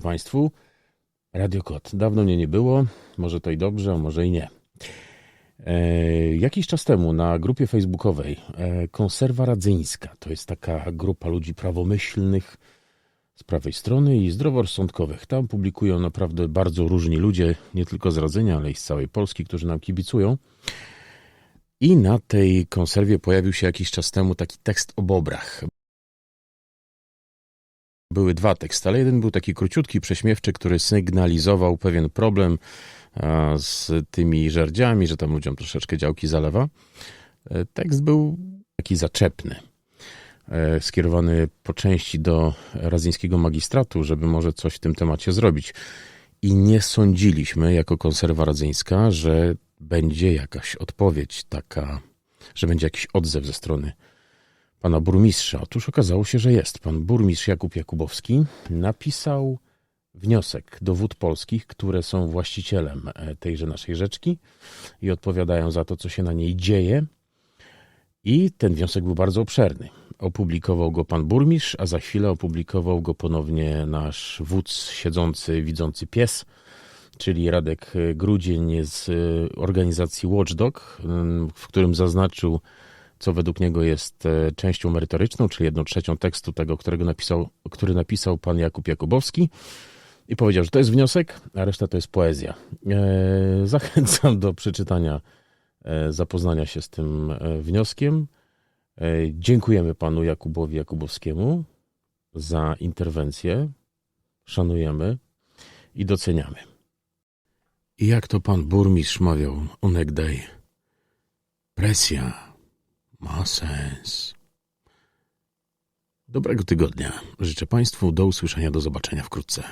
Państwu. Radio Kot. Dawno mnie nie było. Może to i dobrze, a może i nie. E, jakiś czas temu na grupie facebookowej e, Konserwa Radzyńska, to jest taka grupa ludzi prawomyślnych z prawej strony i zdroworozsądkowych. Tam publikują naprawdę bardzo różni ludzie, nie tylko z Radzenia, ale i z całej Polski, którzy nam kibicują. I na tej konserwie pojawił się jakiś czas temu taki tekst o bobrach. Były dwa teksty, ale jeden był taki króciutki, prześmiewczy, który sygnalizował pewien problem z tymi żerdziami, że tam ludziom troszeczkę działki zalewa. E, Tekst był taki zaczepny, e, skierowany po części do radzyńskiego magistratu, żeby może coś w tym temacie zrobić. I nie sądziliśmy, jako konserwa radzyńska, że będzie jakaś odpowiedź taka, że będzie jakiś odzew ze strony pana burmistrza. Otóż okazało się, że jest. Pan burmistrz Jakub Jakubowski napisał wniosek do wód polskich, które są właścicielem e, tejże naszej rzeczki i odpowiadają za to, co się na niej dzieje. I ten wniosek był bardzo obszerny. Opublikował go pan burmistrz, a za chwilę opublikował go ponownie nasz wódz siedzący, widzący pies, czyli Radek Grudzień z e, organizacji Watchdog, w którym zaznaczył, co według niego jest e, częścią merytoryczną, czyli jedną trzecią tekstu tego, którego napisał, który napisał pan Jakub Jakubowski. I powiedział, że to jest wniosek, a reszta to jest poezja. E, zachęcam do przeczytania, e, zapoznania się z tym wnioskiem. Dziękujemy panu Jakubowi Jakubowskiemu za interwencję. Szanujemy i doceniamy. I jak to pan burmistrz mawiał onegdaj, presja ma sens. Dobrego tygodnia. Życzę Państwu do usłyszenia, do zobaczenia wkrótce.